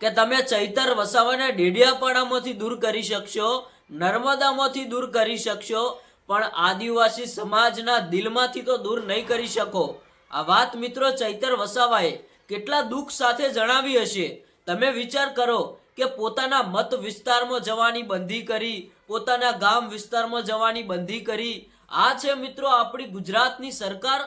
કે તમે ચૈતર વસાવાને ડેડિયાપાડામાંથી દૂર કરી શકશો, નર્મદામાંથી દૂર કરી શકશો, પણ આદિવાસી સમાજના દિલમાંથી તો દૂર નહીં કરી શકો. આ વાત મિત્રો ચૈતર વસાવાએ કેટલા દુઃખ સાથે જણાવી હશે. તમે વિચાર કરો કે પોતાના મત વિસ્તારમાં જવાની બંધી કરી, પોતાના ગામ વિસ્તારમાં જવાની બંધી કરી. આ છે મિત્રો આપણી ગુજરાતની સરકાર.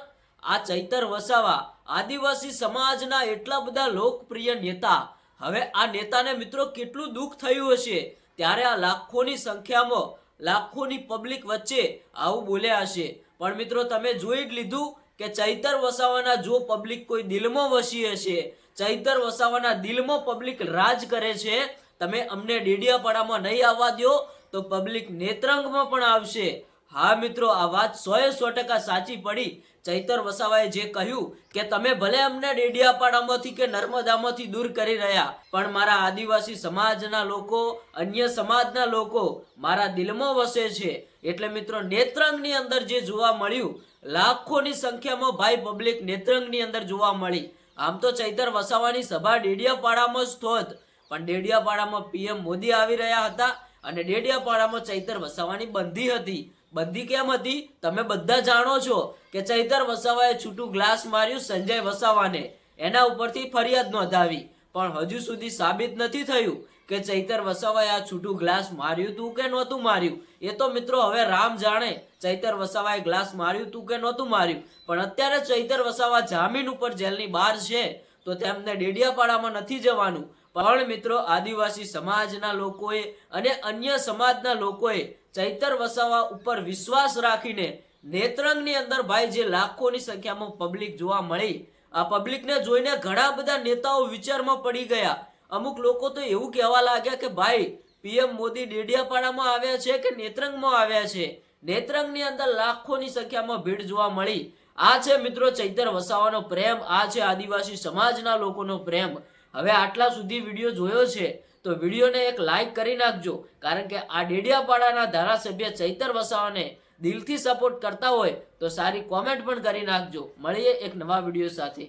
આ ચૈતર વસાવા આદિવાસી સમાજના એટલા બધા લોકપ્રિય નેતા હવે આ નેતાને મિત્રો કેટલું દુઃખ થયું હશે? ત્યારે આ લાખોની સંખ્યામાં લાખોની પબ્લિક વચ્ચે આવું બોલ્યા હશે. પણ મિત્રો તમે જોઈ જ લીધું કે ચૈતર વસાવાના જો પબ્લિક કોઈ દિલમાં વસી હશે, ચૈતર વસાવાના દિલમાં પબ્લિક રાજ કરે છે, તમે અમને ડેડિયાપાડામાં નહીં આવવા દો તો પબ્લિક નેત્રંગમાં પણ આવશે. હા મિત્રો, આ વાત સોએ સો ટકા સાચી પડી. ચૈતર વસાવાએ જે કહ્યું કે તમે ભલે અમને ડેડિયાપાડામાંથી કે નર્મદામાંથી દૂર કરી રહ્યા, પણ મારા આદિવાસી સમાજના લોકો, અન્ય સમાજના લોકો મારા દિલમાં વસે છે. એટલે મિત્રો, નેત્રંગની અંદર જે જોવા મળ્યું, લાખોની સંખ્યામાં ભાઈ પબ્લિક નેત્રંગની અંદર જોવા મળી. આમ તો ચૈતર વસાવાની સભા ડેડિયાપાડામાં જ થોત. પણ ડેડિયાપાડામાં પીએમ મોદી આવી રહ્યા હતા અને ડેડિયાપાડામાં ચૈતર વસાવાની બંધી હતી. બંધી કેમ હતી? તમે બધા જાણો છો કે ચૈતર વસાવાએ છૂટું ગ્લાસ માર્યું સંજય વસાવાને. એના ઉપરથી ફરિયાદ નોંધાવી. પણ હજુ સુધી સાબિત નથી થયું કે ચૈતર વસાવાએ આ છૂટું ગ્લાસ માર્યું તું કે નહોતું માર્યું. એ તો મિત્રો હવે રામ જાણે ચૈતર વસાવાએ ગ્લાસ માર્યું તું કે નહોતું માર્યું. પણ અત્યારે ચૈતર વસાવા જામીન ઉપર જેલની બહાર છે, તો તેમને ડેડિયાપાડામાં નથી જવાનું. પણ મિત્રો, આદિવાસી સમાજના લોકોએ અને અન્ય સમાજના લોકોએ ચૈતર વસાવા ઉપર વિશ્વાસ રાખીને નેત્રંગની અંદર ભાઈ જે લાખોની સંખ્યામાં પબ્લિક જોવા મળી, આ પબ્લિકને જોઈને ઘણા બધા નેતાઓ વિચારમાં પડી ગયા. અમુક લોકો તો એવું કહેવા લાગ્યા કે ભાઈ, પીએમ મોદી ડેડિયાપાડામાં આવ્યા છે કે નેત્રંગમાં આવ્યા છે? નેત્રંગની અંદર લાખોની સંખ્યામાં ભીડ જોવા મળી. આ છે મિત્રો ચૈતર વસાવાનો પ્રેમ, આ છે આદિવાસી સમાજના લોકોનો પ્રેમ. હવે આટલા સુધી વીડિયો જોયો છે, તો વિડીયોને એક લાઈક કરી નાખજો, કારણ કે આ ડેડિયાપાડાના ધારાસભ્ય ચૈતર વસાવાને દિલથી સપોર્ટ કરતા હોય તો સારી કોમેન્ટ પણ કરી નાખજો. મળીએ એક નવા વીડિયો સાથે.